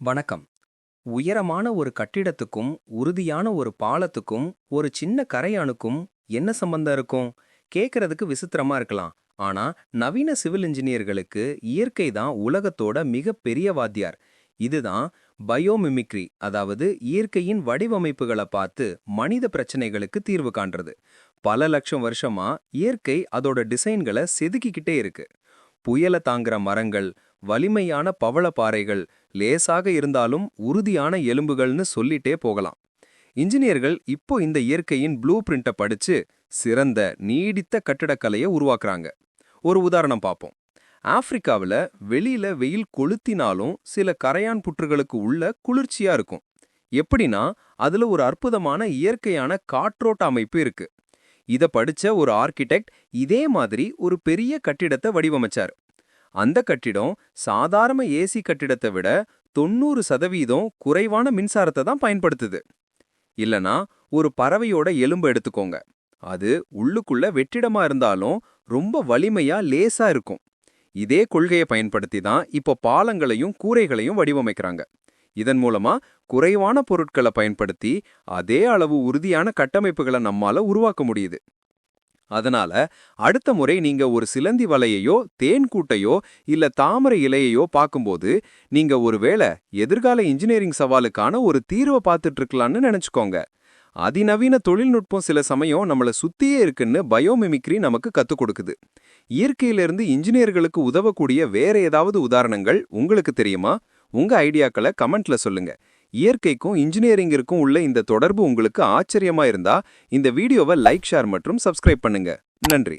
வணக்கம். உயரமான ஒரு கட்டிடத்துக்கும் உறுதியான ஒரு பாலத்துக்கும் ஒரு சின்ன கரையானுக்கும் என்ன சம்பந்தம் இருக்கும்? கேட்கறதுக்கு விசித்திரமா இருக்கலாம். ஆனா நவீன சிவில் இன்ஜினியர்களுக்கு இயற்கை தான் உலகத்தோட மிகப்பெரிய வாத்தியார். இதுதான் பயோமிமிக்ரி அதாவது இயற்கையின் வடிவமைப்புகளை பார்த்து மனித பிரச்சனைகளுக்கு தீர்வு காண்றது. பல லட்சம் வருஷமா இயற்கை அதோட டிசைன்களை செதுக்கிக்கிட்டே இருக்கு. புயலை தாங்குற மரங்கள் வலிமையான பவளப்பாறைகள் லேசாக இருந்தாலும் உறுதியான எலும்புகள்னு சொல்லிட்டே போகலாம். இன்ஜினியர்கள் இப்போ இந்த இயற்கையின் ப்ளூ பிரிண்ட்டை படிச்சு சிறந்த நீடித்த கட்டிடக்கலையை உருவாக்குறாங்க. ஒரு உதாரணம் பார்ப்போம் ஆப்பிரிக்காவில் வெளியில வெயில் கொளுத்தினாலும் சில கரையான் புற்றுகளுக்கு உள்ள குளிர்ச்சியா இருக்கும். எப்படின்னா அதுல ஒரு அற்புதமான இயற்கையான காற்றோட்ட அமைப்பு இருக்கு. இத படிச்ச ஒரு ஆர்கிடெக்ட் இதே மாதிரி ஒரு பெரிய கட்டிடத்தை வடிவமைச்சார். அந்த கட்டிடம் சாதாரண ஏசி கட்டிடத்தை விட தொண்ணூறு சதவீதம் குறைவான மின்சாரத்தை தான் பயன்படுத்துது. இல்லனா ஒரு பறவையோட எலும்பு எடுத்துக்கோங்க. அது உள்ளுக்குள்ள வெற்றிடமா இருந்தாலும் ரொம்ப வலிமையா லேசா இருக்கும். இதே கொள்கையை பயன்படுத்தி தான் இப்போ பாலங்களையும் கூரைகளையும் வடிவமைக்கிறாங்க. இதன் மூலமா குறைவான பொருட்களை பயன்படுத்தி அதே அளவு உறுதியான கட்டமைப்புகளை நம்மால உருவாக்க முடியுது. அதனால அடுத்த முறை நீங்க ஒரு சிலந்தி வலையையோ தேன் கூட்டையோ இல்ல தாமரை இலையையோ பார்க்கும்போது நீங்க ஒருவேளை எதிர்கால இன்ஜினியரிங் சவாலுக்கான ஒரு தீர்வை பார்த்துட்டு இருக்கலாம்னு நினைச்சுக்கோங்க. அதிநவீன தொழில்நுட்பம் சில சமயம் நம்மள சுத்தியே இருக்குன்னு பயோமிமிக்ரி நமக்கு கத்துக் கொடுக்குது. இயற்கையிலிருந்து இன்ஜினியர்களுக்கு உதவக்கூடிய வேற ஏதாவது உதாரணங்கள் உங்களுக்கு தெரியுமா? உங்க ஐடியாக்களை கமெண்ட்ல சொல்லுங்க. இயற்கைக்கும் இன்ஜினியரிங்கிற்கும் உள்ள இந்த தொடர்பு உங்களுக்கு ஆச்சரியமா இருந்தா இந்த வீடியோவை லைக் ஷேர் மற்றும் சப்ஸ்கிரைப் பண்ணுங்க. நன்றி.